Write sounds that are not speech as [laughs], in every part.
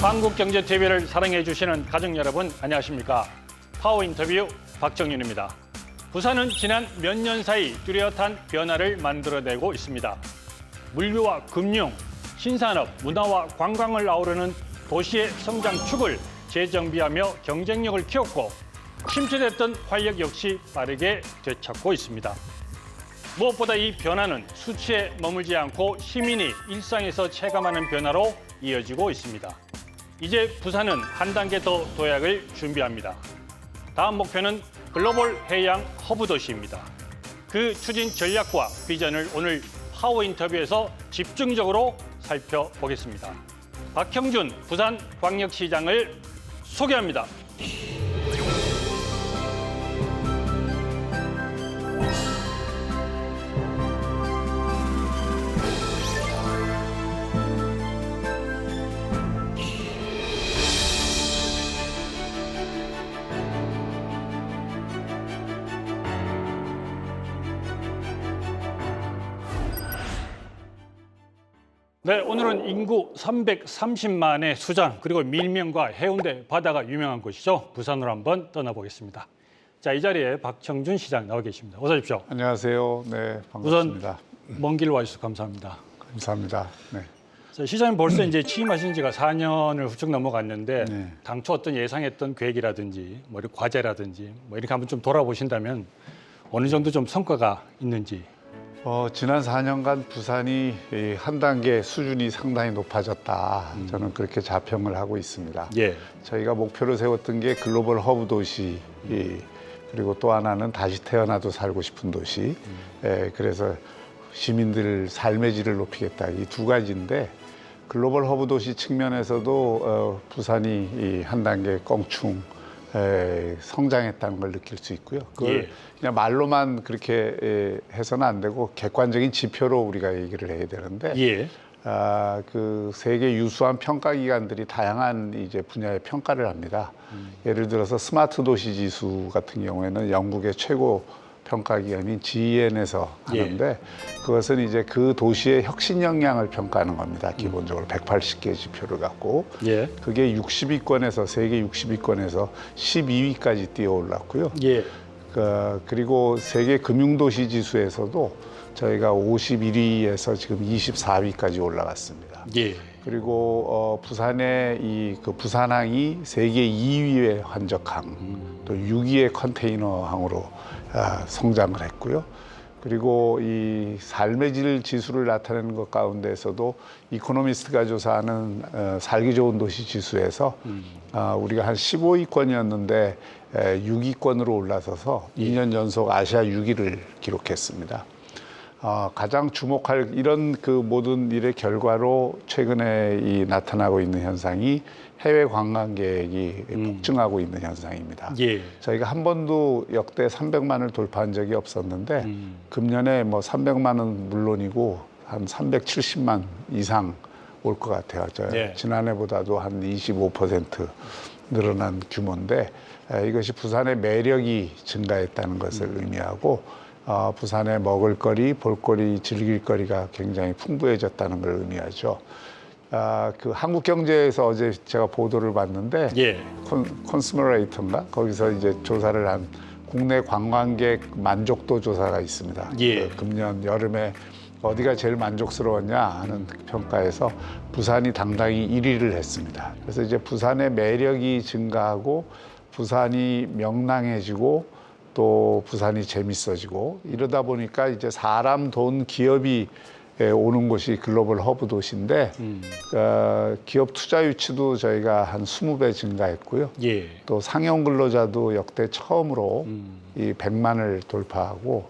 한국경제TV를 사랑해 주시는 가족 여러분 안녕하십니까 파워 인터뷰 박정윤입니다 부산은 지난 몇 년 사이 뚜렷한 변화를 만들어내고 있습니다 물류와 금융, 신산업, 문화와 관광을 아우르는 도시의 성장 축을 재정비하며 경쟁력을 키웠고 침체됐던 활력 역시 빠르게 되찾고 있습니다. 무엇보다 이 변화는 수치에 머물지 않고 시민이 일상에서 체감하는 변화로 이어지고 있습니다. 이제 부산은 한 단계 더 도약을 준비합니다. 다음 목표는 글로벌 해양 허브 도시입니다. 그 추진 전략과 비전을 오늘 파워 인터뷰에서 집중적으로 살펴보겠습니다. 박형준 부산광역시장을 소개합니다. 네, 오늘은 인구 330만의 수장 그리고 밀면과 해운대 바다가 유명한 곳이죠. 부산으로 한번 떠나보겠습니다. 자, 이 자리에 박청준 시장 나와 계십니다. 어서 오십시오. 안녕하세요. 네, 우선 반갑습니다. 먼길 와주셔서 감사합니다. 감사합니다. 네. 자, 시장님 벌써 이제 취임하신 지가 4년을 훌쩍 넘어갔는데 네. 당초 어떤 예상했던 계획이라든지 뭐 이런 과제라든지 뭐 이렇게 한번 좀 돌아보신다면 어느 정도 좀 성과가 있는지 어, 지난 4년간 부산이 이한 단계 수준이 상당히 높아졌다. 저는 그렇게 자평을 하고 있습니다. 예, 저희가 목표로 세웠던 게 글로벌 허브 도시 이, 그리고 또 하나는 다시 태어나도 살고 싶은 도시. 예, 그래서 시민들 삶의 질을 높이겠다. 이 두 가지인데 글로벌 허브 도시 측면에서도 어, 부산이 이한 단계 껑충 에, 성장했다는 걸 느낄 수 있고요. 그걸 예. 그냥 말로만 그렇게 에, 해서는 안 되고 객관적인 지표로 우리가 얘기를 해야 되는데 예, 아, 그 세계 유수한 평가 기관들이 다양한 이제 분야의 평가를 합니다. 예를 들어서 스마트 도시 지수 같은 경우에는 영국의 최고 평가 기관인 GN에서 예. 하는데 그것은 이제 그 도시의 혁신 역량을 평가하는 겁니다. 기본적으로 180개 지표를 갖고 예, 그게 60위권에서 세계 60위권에서 12위까지 뛰어 올랐고요. 예, 그, 그리고 세계 금융도시 지수에서도 저희가 51위에서 지금 24위까지 올라갔습니다. 예. 그리고 어, 부산의 이 그 부산항이 세계 2위의 환적항, 또 6위의 컨테이너항으로 아, 성장을 했고요. 그리고 이 삶의 질 지수를 나타내는 것 가운데서도 이코노미스트가 조사하는 어, 살기 좋은 도시 지수에서 아, 우리가 한 15위권이었는데 6위권으로 올라서서 2년 연속 아시아 6위를 기록했습니다. 어, 가장 주목할 이런 그 모든 일의 결과로 최근에 이 나타나고 있는 현상이 해외 관광객이 폭증하고 있는 현상입니다. 예. 저희가 한 번도 역대 300만을 돌파한 적이 없었는데 음. 금년에 뭐 300만은 물론이고 한 370만 이상 올 것 같아요. 저 네. 지난해보다도 한 25% 늘어난 규모인데 에, 이것이 부산의 매력이 증가했다는 것을 음. 의미하고 어, 부산의 먹을거리, 볼거리, 즐길거리가 굉장히 풍부해졌다는 걸 의미하죠. 아, 그 한국경제에서 어제 제가 보도를 봤는데 예. 콘, 콘스머레이터인가 거기서 이제 조사를 한 국내 관광객 만족도 조사가 있습니다. 예. 그 금년 여름에 어디가 제일 만족스러웠냐 하는 평가에서 부산이 당당히 1위를 했습니다. 그래서 이제 부산의 매력이 증가하고 부산이 명랑해지고 또 부산이 재밌어지고 이러다 보니까 이제 사람, 돈, 기업이 에, 오는 곳이 글로벌 허브 도시인데 음. 어, 기업 투자 유치도 저희가 한 20배 증가했고요. 예. 또 상용 근로자도 역대 처음으로 음. 이 100만을 돌파하고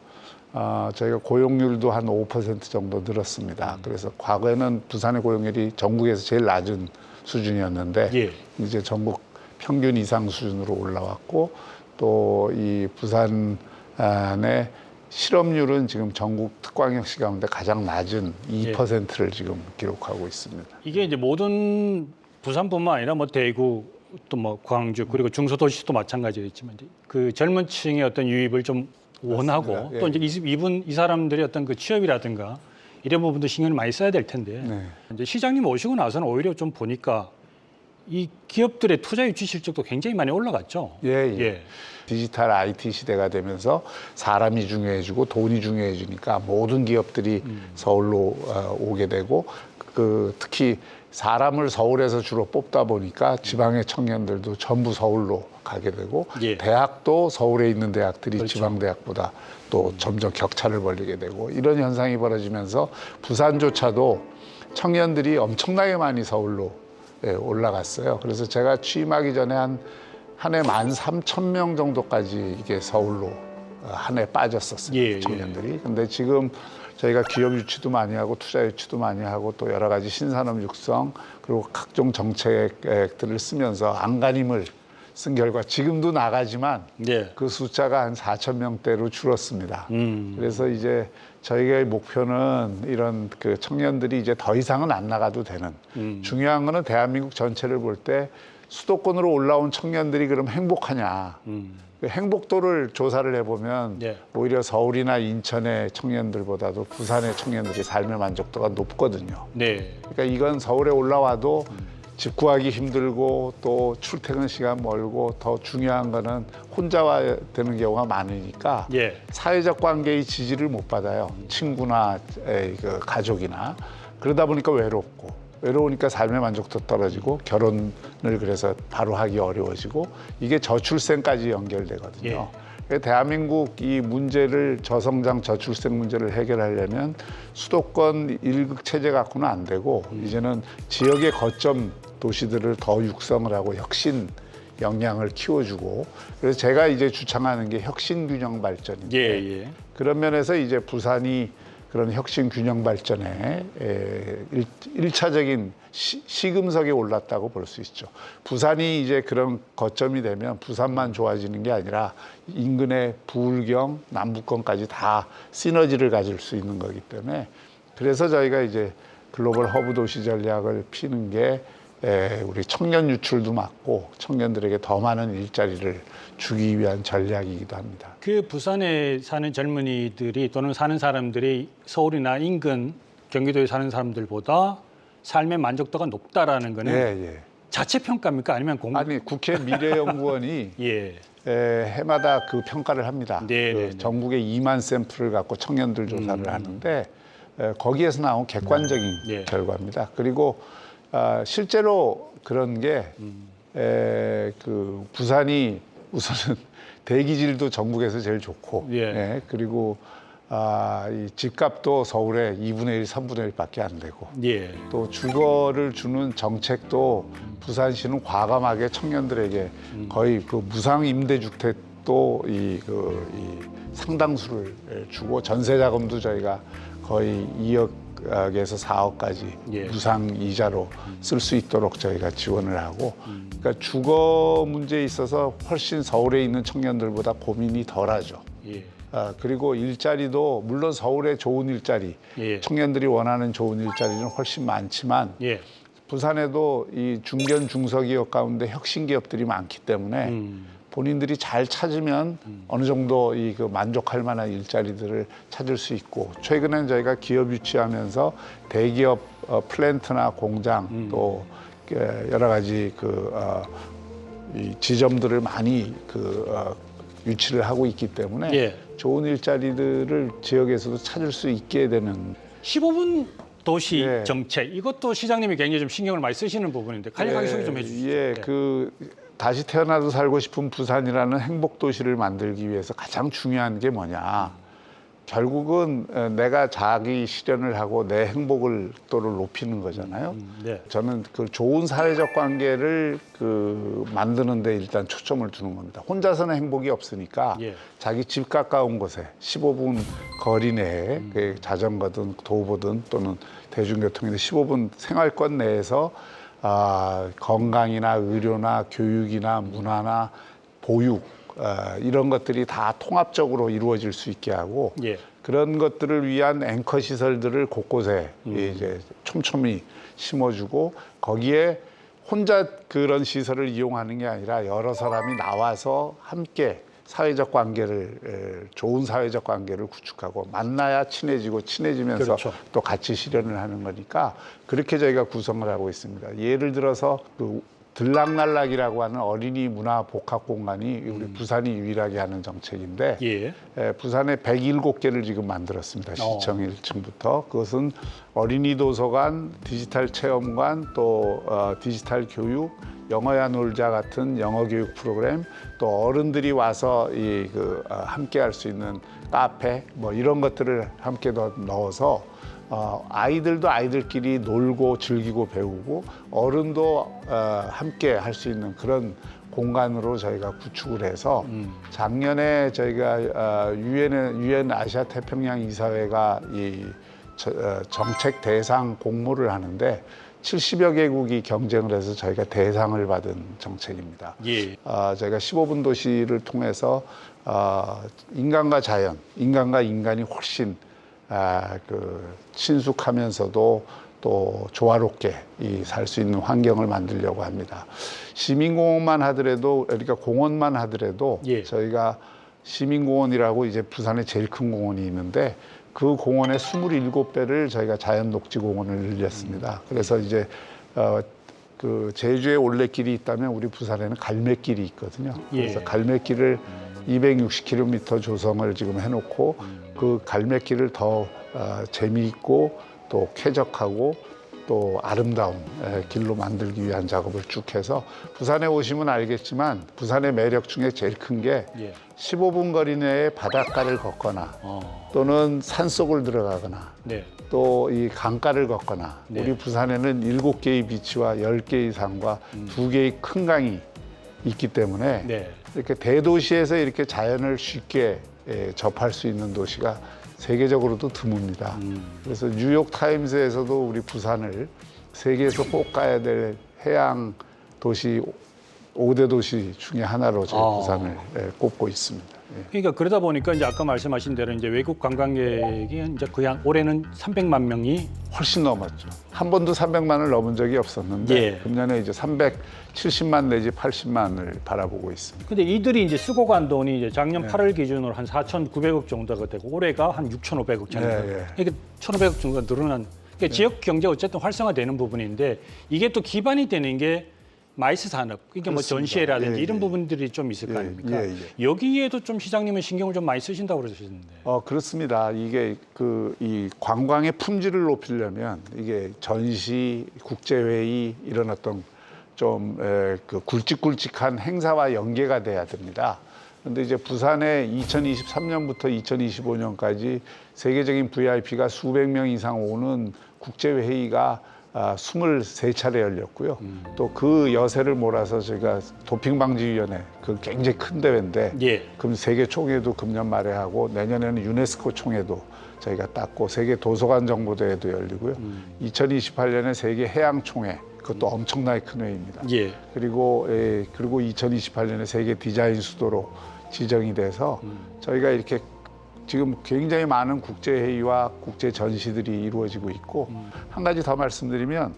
어, 저희가 고용률도 한 5% 정도 늘었습니다. 그래서 과거에는 부산의 고용률이 전국에서 제일 낮은 수준이었는데 예. 이제 전국 평균 이상 수준으로 올라왔고 또 이 부산의 실업률은 지금 전국 특광역시 가운데 가장 낮은 2%를 지금 기록하고 있습니다. 이게 이제 모든 부산뿐만 아니라 뭐 대구 또 뭐 광주 그리고 중소도시도 마찬가지겠지만 그 젊은 층의 어떤 유입을 좀 원하고 맞습니다. 또 예. 이제 이- 이분 이 사람들이 어떤 그 취업이라든가 이런 부분도 신경을 많이 써야 될 텐데 네. 이제 시장님 오시고 나서는 오히려 좀 보니까 이 기업들의 투자 유치 실적도 굉장히 많이 올라갔죠. 예, 예. 디지털 IT 시대가 되면서 사람이 중요해지고 돈이 중요해지니까 모든 기업들이 서울로 어, 오게 되고 그 특히 사람을 서울에서 주로 뽑다 보니까 지방의 청년들도 전부 서울로 가게 되고 예. 대학도 서울에 있는 대학들이 그렇죠. 지방 대학보다 또 점점 격차를 벌리게 되고 이런 현상이 벌어지면서 부산조차도 청년들이 엄청나게 많이 서울로 예, 올라갔어요. 그래서 제가 취임하기 전에 한 한 해 만 삼천 명 정도까지 이게 서울로 어, 한해 빠졌었어요. 예, 예. 청년들이. 근데 지금 저희가 기업 유치도 많이 하고 투자 유치도 많이 하고 또 여러 가지 신산업 육성 그리고 각종 정책들을 쓰면서 안간힘을 쓴 결과 지금도 나가지만 네. 그 숫자가 한 4천 명대로 줄었습니다. 음. 그래서 이제 저희의 목표는 이런 그 청년들이 이제 더 이상은 안 나가도 되는 음. 중요한 거는 대한민국 전체를 볼 때 수도권으로 올라온 청년들이 그럼 행복하냐 음. 그 행복도를 조사를 해보면 네. 오히려 서울이나 인천의 청년들보다도 부산의 청년들이 삶의 만족도가 높거든요. 네. 그러니까 이건 서울에 올라와도 집 구하기 힘들고 또 출퇴근 시간 멀고 더 중요한 거는 혼자 와야 되는 경우가 많으니까 예. 사회적 관계의 지지를 못 받아요. 친구나 에, 그 가족이나 그러다 보니까 외롭고 외로우니까 삶의 만족도 떨어지고 결혼을 그래서 바로 하기 어려워지고 이게 저출생까지 연결되거든요. 그래서 대한민국 이 문제를 저성장 저출생 문제를 해결하려면 수도권 일극 체제 갖고는 안 되고 이제는 지역의 거점 도시들을 더 육성을 하고 혁신 역량을 키워주고 그래서 제가 이제 주창하는 게 혁신 균형 발전인데 예, 예. 그런 면에서 이제 부산이 그런 혁신 균형 발전에 일차적인 시, 시금석에 올랐다고 볼 수 있죠. 부산이 이제 그런 거점이 되면 부산만 좋아지는 게 아니라 인근의 부울경, 남부권까지 다 시너지를 가질 수 있는 거기 때문에 그래서 저희가 이제 글로벌 허브 도시 전략을 피는 게 에, 우리 청년 유출도 막고 청년들에게 더 많은 일자리를 주기 위한 전략이기도 합니다. 그 부산에 사는 젊은이들이 또는 사는 사람들이 서울이나 인근 경기도에 사는 사람들보다 삶의 만족도가 높다라는 거는 예, 예. 자체 평가입니까 아니면 공 아니 국회 미래연구원이 [laughs] 예. 에, 해마다 그 평가를 합니다. 네, 그 네, 네. 전국에 2만 샘플을 갖고 청년들 조사를 음. 하는데 에, 거기에서 나온 객관적인 네. 결과입니다. 그리고 아, 실제로 그런 게 음. 에, 그 부산이 우선은 [laughs] 대기질도 전국에서 제일 좋고 예. 예, 그리고 아, 이 집값도 서울의 2분의 1, 3분의 1밖에 안 되고 예. 또 주거를 주는 정책도 부산시는 과감하게 청년들에게 거의 그 무상 임대주택도 이, 그, 이 상당수를 주고 전세 자금도 저희가 거의 2억에서 4억까지 예. 무상 이자로 쓸 수 있도록 저희가 지원을 하고 그러니까 주거 문제에 있어서 훨씬 서울에 있는 청년들보다 고민이 덜하죠. 예. 아, 그리고 일자리도 물론 서울에 좋은 일자리, 예. 청년들이 원하는 좋은 일자리는 훨씬 많지만 예. 부산에도 이 중견 중소기업 가운데 혁신 기업들이 많기 때문에 음. 본인들이 잘 찾으면 어느 정도 이 그 만족할 만한 일자리들을 찾을 수 있고 최근에는 저희가 기업 유치하면서 대기업 어, 플랜트나 공장 음. 또 에, 여러 가지 그 어, 이 지점들을 많이 그 어, 유치를 하고 있기 때문에 예. 좋은 일자리들을 지역에서도 찾을 수 있게 되는 15분 도시 예. 정책 이것도 시장님이 굉장히 좀 신경을 많이 쓰시는 부분인데 간략하게 소개 좀 해주시죠. 예, 네. 그 다시 태어나도 살고 싶은 부산이라는 행복 도시를 만들기 위해서 가장 중요한 게 뭐냐? 결국은 어, 내가 자기 실현을 하고 내 행복을 또를 높이는 거잖아요. 음, 네. 저는 그 좋은 사회적 관계를 그 만드는데 일단 초점을 두는 겁니다. 혼자서는 행복이 없으니까 예. 자기 집 가까운 곳에 15분 거리 내에 음. 그 자전거든 도보든 또는 대중교통이든 15분 생활권 내에서 아, 건강이나 의료나 교육이나 문화나 보육 아, 이런 것들이 다 통합적으로 이루어질 수 있게 하고 예. 그런 것들을 위한 앵커 시설들을 곳곳에 음. 이제 촘촘히 심어주고 거기에 혼자 그런 시설을 이용하는 게 아니라 여러 사람이 나와서 함께 사회적 관계를 에, 좋은 사회적 관계를 구축하고 만나야 친해지고 친해지면서 그렇죠. 또 같이 실현을 하는 거니까 그렇게 저희가 구성을 하고 있습니다. 예를 들어서 그 들락날락이라고 하는 어린이 문화 복합 공간이 우리 부산이 유일하게 하는 정책인데 예. 에, 부산에 107개를 지금 만들었습니다. 어. 시청 1층부터. 그것은 어린이 도서관, 디지털 체험관, 또 어, 디지털 교육, 영어야 놀자 같은 영어 교육 프로그램, 또 어른들이 와서 이그 어, 함께 할 수 있는 카페 뭐 이런 것들을 함께 더 넣어서 어, 아이들도 아이들끼리 놀고 즐기고 배우고 어른도 어, 함께 할 수 있는 그런 공간으로 저희가 구축을 해서 작년에 저희가 어, 유엔 유엔 아시아 태평양 이사회가 이 저- 어, 정책 대상 공모를 하는데 70여 개국이 경쟁을 해서 저희가 대상을 받은 정책입니다. 예. 어, 저희가 15분 도시를 통해서 어, 인간과 자연, 인간과 인간이 훨씬 아, 그 친숙하면서도 또 조화롭게 살 수 있는 환경을 만들려고 합니다. 시민공원만 하더라도 그러니까 공원만 하더라도 예. 저희가 시민공원이라고 이제 부산에 제일 큰 공원이 있는데 그 공원의 27배를 저희가 자연 녹지 공원을 늘렸습니다. 그래서 이제 어, 그 제주에 올레길이 있다면 우리 부산에는 갈매길이 있거든요. 그래서 예. 갈매길을 260km 조성을 지금 해놓고 그 갈매길을 더 어, 재미있고 또 쾌적하고 또 아름다운 에, 길로 만들기 위한 작업을 쭉 해서 부산에 오시면 알겠지만 부산의 매력 중에 제일 큰게 예. 15분 거리 내에 바닷가를 걷거나 어. 또는 산속을 들어가거나 네. 또이 강가를 걷거나 네. 우리 부산에는 일곱 개의 비치와 열 개의 산과 두 개의 큰 강이 있기 때문에 네. 이렇게 대도시에서 이렇게 자연을 쉽게 예, 접할 수 있는 도시가 세계적으로도 드뭅니다. 음. 그래서 뉴욕 타임스에서도 우리 부산을 세계에서 꼭 가야 될 해양 도시 오대 도시 중에 하나로 저희 아. 부산을 예, 꼽고 있습니다. 예. 그러니까 그러다 보니까 이제 아까 말씀하신 대로 이제 외국 관광객이 이제 그냥 올해는 300만 명이 훨씬 넘었죠. 한 번도 300만을 넘은 적이 없었는데 예. 금년에 이제 370만 내지 80만을 바라보고 있습니다. 근데 이들이 이제 쓰고 간 돈이 이제 작년 네. 8월 기준으로 한 4,900억 정도가 되고 올해가 한 6,500억 정도. 예, 예. 이게 1,500억 정도가 늘어난 그러니까 지역 경제 어쨌든 활성화되는 부분인데 이게 또 기반이 되는 게 마이스 산업, 그러니까 뭐 그렇습니다. 전시회라든지 예, 이런 예. 부분들이 좀 있을 거 예, 아닙니까? 예, 여기에도 좀 시장님은 신경을 좀 많이 쓰신다고 그러셨는데. 어 그렇습니다. 이게 그 이 관광의 품질을 높이려면 이게 전시, 국제회의 이런 어떤 좀그 굵직굵직한 행사와 연계가 돼야 됩니다. 근데 이제 부산에 2023년부터 2025년까지 세계적인 VIP가 수백 명 이상 오는 국제회의가 아, 23차례 열렸고요. 또그 여세를 몰아서 저희가 도핑방지위원회 그 굉장히 큰 대회인데 예. 그럼 세계 총회도 금년 말에 하고 내년에는 유네스코 총회도 저희가 땄고 세계 도서관 정보대회도 열리고요. 2028년에 세계 해양 총회 그것도 엄청나게 큰 회의입니다. 예. 그리고 에, 그리고 2028년에 세계 디자인 수도로 지정이 돼서 저희가 이렇게 지금 굉장히 많은 국제 회의와 국제 전시들이 이루어지고 있고 한 가지 더 말씀드리면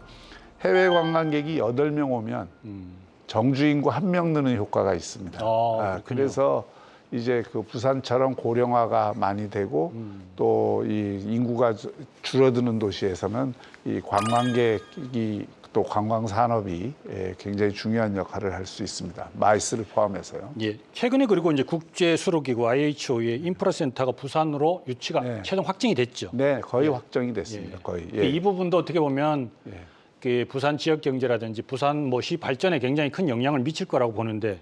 해외 관광객이 여덟 명 오면 음. 정주 인구 한 명 느는 효과가 있습니다. 아, 아. 그래서 이제 그 부산처럼 고령화가 많이 되고 음. 또이 인구가 주- 줄어드는 도시에서는 이 관광객이 또 관광 산업이 예, 굉장히 중요한 역할을 할 수 있습니다. 마이스를 포함해서요. 예. 최근에 그리고 이제 국제 수로기구 IHO의 인프라 센터가 부산으로 유치가 네. 최종 확정이 됐죠. 네, 거의 확정이 됐습니다. 거의. 예. 이 부분도 어떻게 보면 예. 그 부산 지역 경제라든지 부산 뭐시 발전에 굉장히 큰 영향을 미칠 거라고 보는데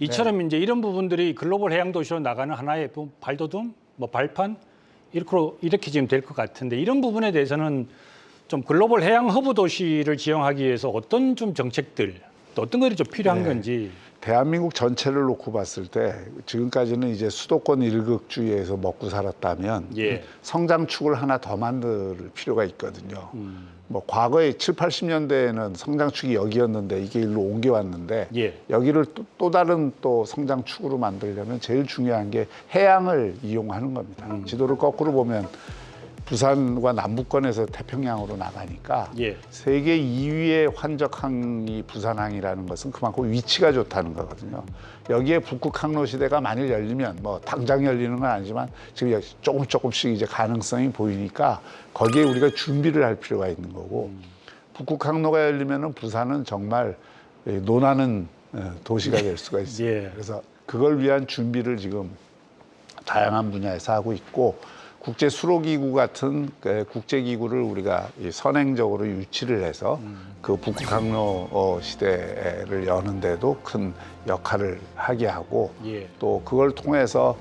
이처럼 네. 이제 이런 부분들이 글로벌 해양 도시로 나가는 하나의 뭐 발돋움, 뭐 발판 이렇게 이렇게 지금 될 것 같은데 이런 부분에 대해서는 좀 글로벌 해양 허브 도시를 지향하기 위해서 어떤 좀 정책들 또 어떤 것이 좀 필요한 네. 건지 대한민국 전체를 놓고 봤을 때 지금까지는 이제 수도권 일극주의에서 먹고 살았다면 예. 성장축을 하나 더 만들 필요가 있거든요. 음. 뭐 과거에 7, 80년대에는 성장축이 여기였는데 이게 일로 옮겨왔는데 예. 여기를 또, 또 다른 또 성장축으로 만들려면 제일 중요한 게 해양을 이용하는 겁니다. 음. 지도를 거꾸로 보면 부산과 남부권에서 태평양으로 나가니까 예. 세계 2위의 환적항이 부산항이라는 것은 그만큼 위치가 좋다는 거거든요. 여기에 북극 항로 시대가 만일 열리면 뭐 당장 열리는 건 아니지만 지금 조금 조금씩 이제 가능성이 보이니까 거기에 우리가 준비를 할 필요가 있는 거고 북극 항로가 열리면은 부산은 정말 이 논하는 어, 도시가 될 수가 있습니다. [laughs] 예. 그래서 그걸 위한 준비를 지금 다양한 분야에서 하고 있고 국제 수로기구 같은 그 국제기구를 우리가 이 선행적으로 유치를 해서 그 북극 항로 어, 시대를 여는데도 큰 역할을 하게 하고 예. 또 그걸 통해서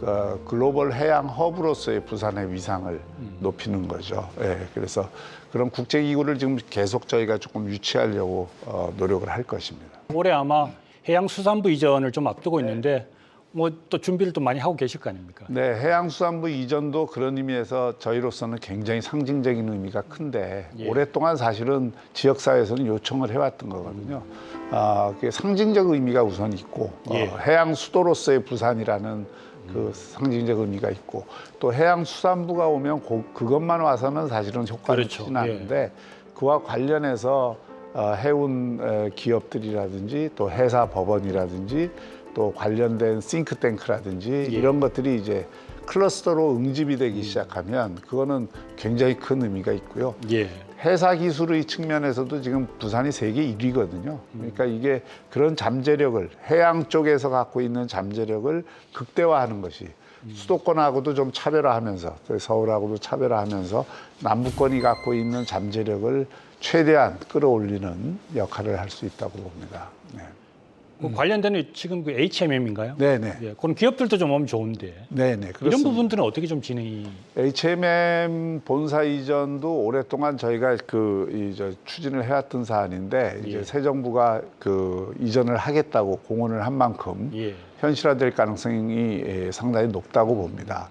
그 글로벌 해양 허브로서의 부산의 위상을 높이는 거죠. 예, 그래서 그런 국제기구를 지금 계속 저희가 조금 유치하려고 어, 노력을 할 것입니다. 올해 아마 해양수산부 이전을 좀 앞두고 있는데 뭐 또 준비를 또 많이 하고 계실 거 아닙니까? 네, 해양수산부 이전도 그런 의미에서 저희로서는 굉장히 상징적인 의미가 큰데 예. 오랫동안 사실은 지역사회에서는 요청을 해왔던 거거든요. 아, 그게 상징적 의미가 우선 있고 예. 어, 해양 수도로서의 부산이라는 그 상징적 의미가 있고 또 해양수산부가 오면 고- 그것만 와서는 사실은 효과를 그렇죠. 않는데 그와 관련해서 어, 해운 에, 기업들이라든지 또 회사 법원이라든지 또 관련된 싱크탱크라든지 예. 이런 것들이 이제 클러스터로 응집이 되기 시작하면 그거는 굉장히 큰 의미가 있고요. 예. 해사 기술의 측면에서도 지금 부산이 세계 1위거든요. 그러니까 이게 그런 잠재력을 해양 쪽에서 갖고 있는 잠재력을 극대화하는 것이 수도권하고도 좀 차별화하면서 또 서울하고도 차별화하면서 남부권이 갖고 있는 잠재력을 최대한 끌어올리는 역할을 할 수 있다고 봅니다. 네. 그 관련된 지금 그 HMM인가요? 네네. 예, 그런 기업들도 좀 오면 좋은데 네네. 이런 그렇습니다. 부분들은 어떻게 좀 진행이 HMM 본사 이전도 오랫동안 저희가 그 이저 추진을 해왔던 사안인데 이제 예. 새 정부가 그 이전을 하겠다고 공언을 한 만큼 예. 현실화될 가능성이 예, 상당히 높다고 봅니다.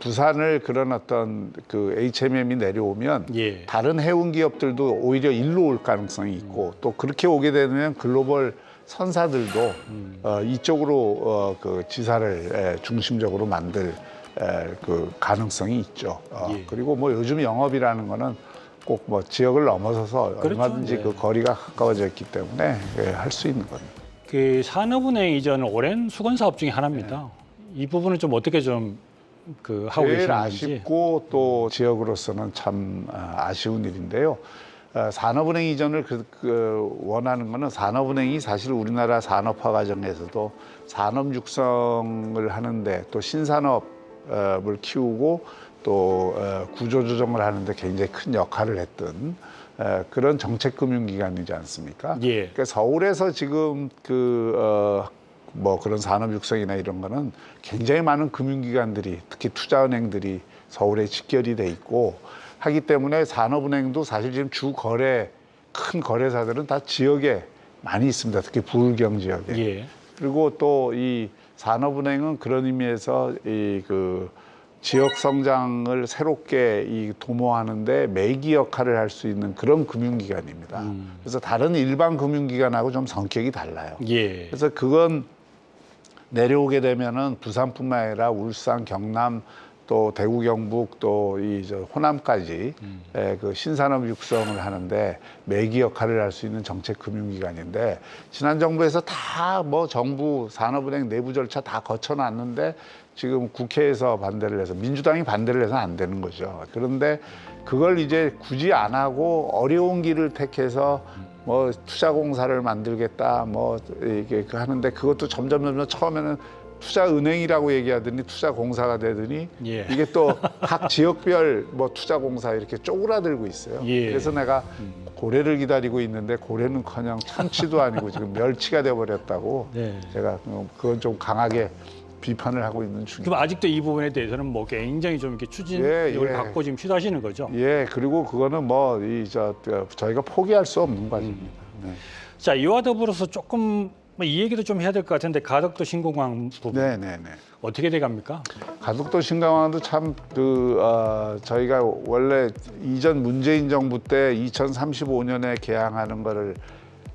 부산을 그런 어떤 그 HMM이 내려오면 예. 다른 해운 기업들도 오히려 일로 올 가능성이 있고 또 그렇게 오게 되면 글로벌 선사들도 음. 어, 이쪽으로 어, 그 지사를 에, 중심적으로 만들 에, 그 가능성이 있죠. 어, 예. 그리고 뭐 요즘 영업이라는 거는 꼭 뭐 지역을 넘어서서 그렇죠. 얼마든지 네. 그 거리가 가까워져 있기 때문에 예, 할수 있는 겁니다. 그 산업은행 이전은 오랜 수건 사업 중에 하나입니다. 이 부분은 좀 어떻게 좀 그 하고 계시는지. 아쉽고 또 지역으로서는 참 아, 아쉬운 일인데요. 어, 산업은행 이전을 그, 그 원하는 거는 산업은행이 사실 우리나라 산업화 과정에서도 산업 육성을 하는데 또 신산업을 키우고 또 어, 구조조정을 하는데 굉장히 큰 역할을 했던 어, 그런 정책금융기관이지 않습니까? 예. 그러니까 서울에서 지금 그, 어, 뭐 그런 산업 육성이나 이런 거는 굉장히 많은 금융기관들이 특히 투자은행들이 서울에 직결이 돼 있고 하기 때문에 산업은행도 사실 지금 주 거래 큰 거래사들은 다 지역에 많이 있습니다. 특히 부울경 지역에. 예. 그리고 또 이 산업은행은 그런 의미에서 이 그 지역 성장을 새롭게 이 도모하는데 매기 역할을 할 수 있는 그런 금융기관입니다. 음. 그래서 다른 일반 금융기관하고 좀 성격이 달라요. 예. 그래서 그건 내려오게 되면은 부산뿐만 아니라 울산, 경남 또 대구, 경북 또 이 저 호남까지 에, 그 신산업 육성을 하는데 매기 역할을 할 수 있는 정책 금융기관인데 지난 정부에서 다 뭐 정부 산업은행 내부 절차 다 거쳐놨는데 지금 국회에서 반대를 해서 민주당이 반대를 해서 안 되는 거죠. 그런데 그걸 이제 굳이 안 하고 어려운 길을 택해서 뭐 투자공사를 만들겠다 뭐 이게 그 하는데 그것도 점점 점점 처음에는 투자은행이라고 얘기하더니 투자공사가 되더니 예. 이게 또 [laughs] 각 지역별 뭐 투자공사 이렇게 쪼그라들고 있어요. 예. 그래서 내가 고래를 기다리고 있는데 고래는커녕 참치도 아니고 지금 멸치가 돼버렸다고 네. 제가 어, 그건 좀 강하게 비판을 하고 있는 중입니다. 그럼 아직도 이 부분에 대해서는 뭐 굉장히 좀 이렇게 추진력을 예, 예. 갖고 지금 시도하시는 거죠. 예, 그리고 그거는 뭐 이 저 저희가 포기할 수 없는 과정입니다. 네. 자, 이와 더불어서 조금 뭐 이 얘기도 좀 해야 될 것 같은데 가덕도 신공항 부분 네, 네, 네. 어떻게 돼 갑니까? 가덕도 신강항도 참그 어, 저희가 원래 이전 문재인 정부 때 2035년에 개항하는 거를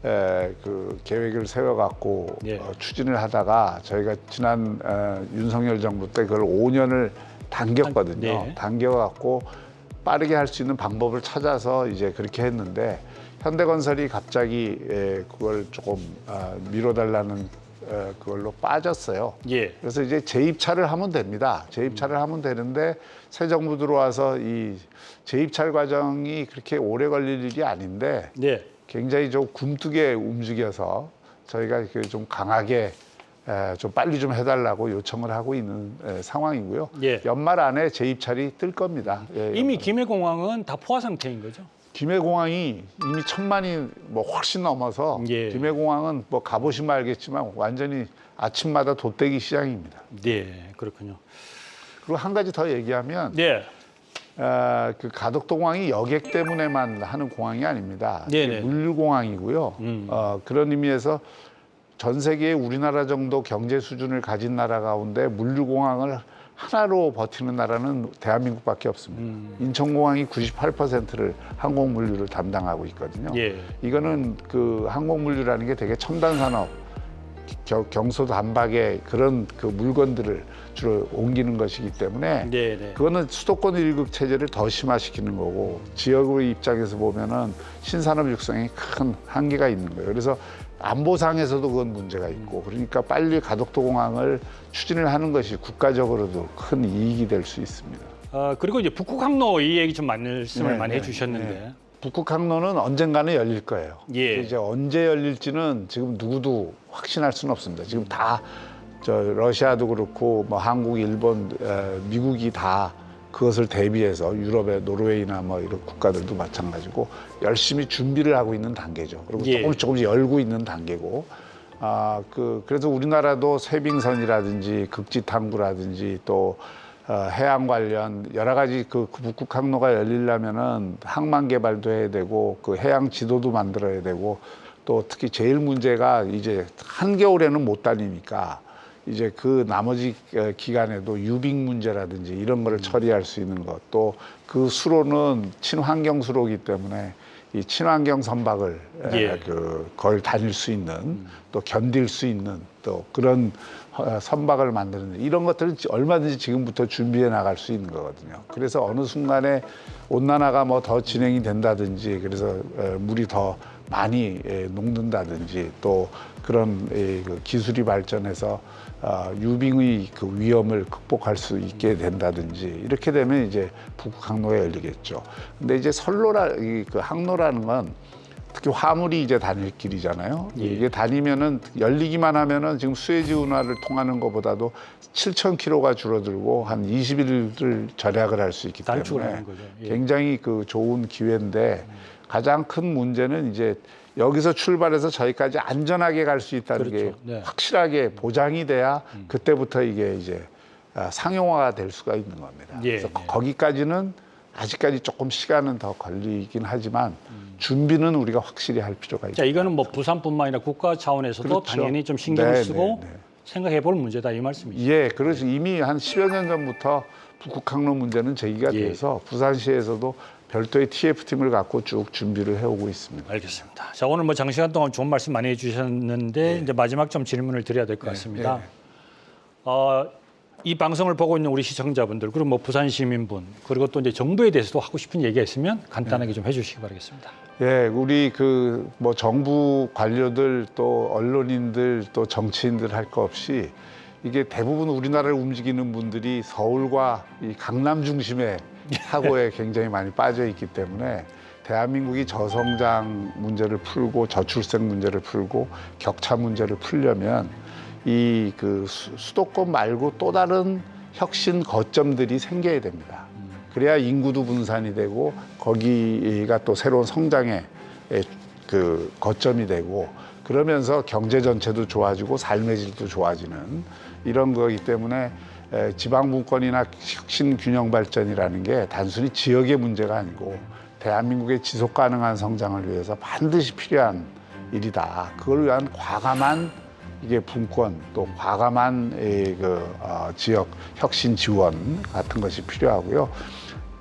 에, 그 계획을 세워갖고 예. 어, 추진을 하다가 저희가 지난 어, 윤석열 정부 때 그걸 5년을 당겼거든요. 네. 당겨갖고 빠르게 할 수 있는 방법을 찾아서 이제 그렇게 했는데 현대건설이 갑자기 에, 그걸 조금 아, 미뤄달라는 어, 그걸로 빠졌어요. 예. 그래서 이제 재입찰을 하면 됩니다. 재입찰을 하면 되는데 새 정부 들어와서 이 재입찰 과정이 그렇게 오래 걸릴 일이 아닌데 네. 굉장히 좀 굼뜨게 움직여서 저희가 그좀 강하게 에, 좀 빨리 좀 해달라고 요청을 하고 있는 에, 상황이고요. 예. 연말 안에 재입찰이 뜰 겁니다. 예, 이미 김해공항은 다 포화 상태인 거죠. 김해공항이 이미 천만이 뭐 훨씬 넘어서 예. 김해공항은 뭐 가보시면 알겠지만 완전히 아침마다 돗대기 시장입니다. 네, 그렇군요. 그리고 한 가지 더 얘기하면 네, 아, 그 가덕도공항이 여객 때문에만 하는 공항이 아닙니다. 네네. 물류공항이고요. 음. 어, 그런 의미에서 전 세계에 우리나라 정도 경제 수준을 가진 나라 가운데 물류공항을 하나로 버티는 나라는 대한민국밖에 없습니다. 음. 인천공항이 98%를 항공 물류를 담당하고 있거든요. 예, 이거는 그 항공 물류라는 게 되게 첨단 산업, 겨- 경소 단박에 그런 그 물건들을 주로 옮기는 것이기 때문에 네, 네. 그거는 수도권 일극 체제를 더 심화시키는 거고 지역의 입장에서 보면은 신산업 육성에 큰 한계가 있는 거예요. 그래서 안보상에서도 그건 문제가 있고 그러니까 빨리 가덕도 공항을 추진을 하는 것이 국가적으로도 큰 이익이 될 수 있습니다. 어, 그리고 이제 북극 항로 이 얘기 좀 말씀을 네, 많이 네, 해주셨는데, 북극 항로는 언젠가는 열릴 거예요. 예. 이제 언제 열릴지는 지금 누구도 확신할 수는 없습니다. 지금 다 저 러시아도 그렇고 뭐 한국, 일본, 에, 미국이 다 그것을 대비해서 유럽의 노르웨이나 뭐 이런 국가들도 마찬가지고 열심히 준비를 하고 있는 단계죠. 그리고 예. 조금씩 조금씩 열고 있는 단계고 아 그 그래서 우리나라도 세빙선이라든지 극지탐구라든지 또 어, 해양 관련 여러 가지 그, 그 북극 항로가 열리려면은 항만 개발도 해야 되고 그 해양 지도도 만들어야 되고 또 특히 제일 문제가 이제 한겨울에는 못 다니니까 이제 그 나머지 어, 기간에도 유빙 문제라든지 이런 거를 처리할 수 있는 것 또 그 수로는 친환경 수로기 때문에 이 친환경 선박을 에, 예. 그 그걸 다닐 수 있는 또 견딜 수 있는 또 그런 어, 선박을 만드는 이런 것들은 지- 얼마든지 지금부터 준비해 나갈 수 있는 거거든요. 그래서 어느 순간에 온난화가 뭐 더 진행이 된다든지 그래서 에, 물이 더 많이 에, 녹는다든지 또 그런 에, 그 기술이 발전해서 어, 유빙의 그 위험을 극복할 수 있게 된다든지 이렇게 되면 이제 북극 항로가 열리겠죠. 근데 이제 선로라 이그 항로라는 건 특히 화물이 이제 다닐 길이잖아요. 예. 이게 다니면은 열리기만 하면은 지금 수에즈 운하를 통하는 것보다도 7천 킬로가 줄어들고 한 20일을 절약을 할 수 있기 때문에. 예. 굉장히 그 좋은 기회인데 가장 큰 문제는 이제 여기서 출발해서 저희까지 안전하게 갈 수 있다는 게 그렇죠. 네. 음. 확실하게 보장이 돼야 그때부터 이게 이제 아, 상용화가 될 수가 있는 겁니다. 예, 그래서 예. 거기까지는 아직까지 조금 시간은 더 걸리긴 하지만 준비는 우리가 확실히 할 필요가 있다. 자, 이거는 뭐 부산뿐만 아니라 국가 차원에서도 그렇죠. 당연히 좀 신경을 네, 쓰고 네, 네. 생각해 볼 문제다 이 말씀이죠. 예, 그래서 이미 한 10여 년 전부터 북극항로 문제는 제기가 예. 돼서 부산시에서도 별도의 TF팀을 갖고 쭉 준비를 해오고 있습니다. 알겠습니다. 자, 오늘 뭐 장시간 동안 좋은 말씀 많이 해주셨는데 이제 마지막 좀 질문을 드려야 될 것 같습니다. 네. 어, 이 방송을 보고 있는 우리 시청자분들 그리고 뭐 부산 시민분 그리고 또 이제 정부에 대해서도 하고 싶은 얘기가 있으면 간단하게 좀 해주시기 바라겠습니다. 예, 우리 그 뭐 정부 관료들 또 언론인들 또 정치인들 할 거 없이 이게 대부분 우리나라를 움직이는 분들이 서울과 이 강남 중심의 사고에 [laughs] 굉장히 많이 빠져 있기 때문에 대한민국이 저성장 문제를 풀고 저출생 문제를 풀고 격차 문제를 풀려면 이 그 수도권 말고 또 다른 혁신 거점들이 생겨야 됩니다. 그래야 인구도 분산이 되고 거기가 또 새로운 성장의 에, 그 거점이 되고 그러면서 경제 전체도 좋아지고 삶의 질도 좋아지는 이런 거기 때문에 에, 지방 분권이나 혁신 균형 발전이라는 게 단순히 지역의 문제가 아니고 대한민국의 지속 가능한 성장을 위해서 반드시 필요한 일이다. 그걸 위한 과감한 이게 분권 또 과감한 이, 그 어, 지역 혁신 지원 같은 것이 필요하고요.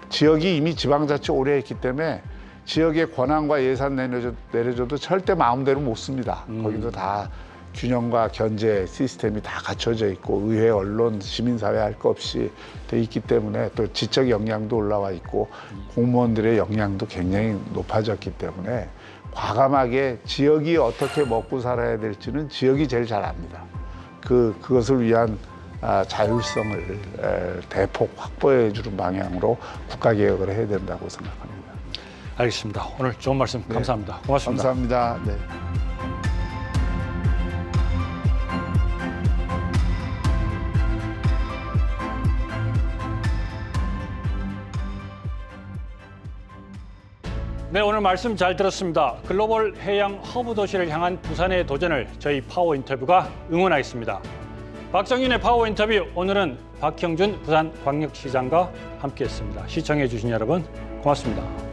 지역이 이미 지방자치 오래 했기 때문에 지역의 권한과 예산 내려줘, 내려줘도 절대 마음대로 못 씁니다. 거기도 다 균형과 견제 시스템이 다 갖춰져 있고 의회, 언론, 시민사회 할거 없이 돼 있기 때문에 또 지적 역량도 올라와 있고 공무원들의 역량도 굉장히 높아졌기 때문에 과감하게 지역이 어떻게 먹고 살아야 될지는 지역이 제일 잘 압니다. 그 그것을 위한 아, 자율성을 에, 대폭 확보해 주는 방향으로 국가 개혁을 해야 된다고 생각합니다. 알겠습니다. 오늘 좋은 말씀 감사합니다. 고맙습니다. 감사합니다. 네. 네, 오늘 말씀 잘 들었습니다. 글로벌 해양 허브 도시를 향한 부산의 도전을 저희 파워 인터뷰가 응원하겠습니다. 박정윤의 파워 인터뷰 오늘은 박형준 부산광역시장과 함께했습니다. 시청해 주신 여러분 고맙습니다.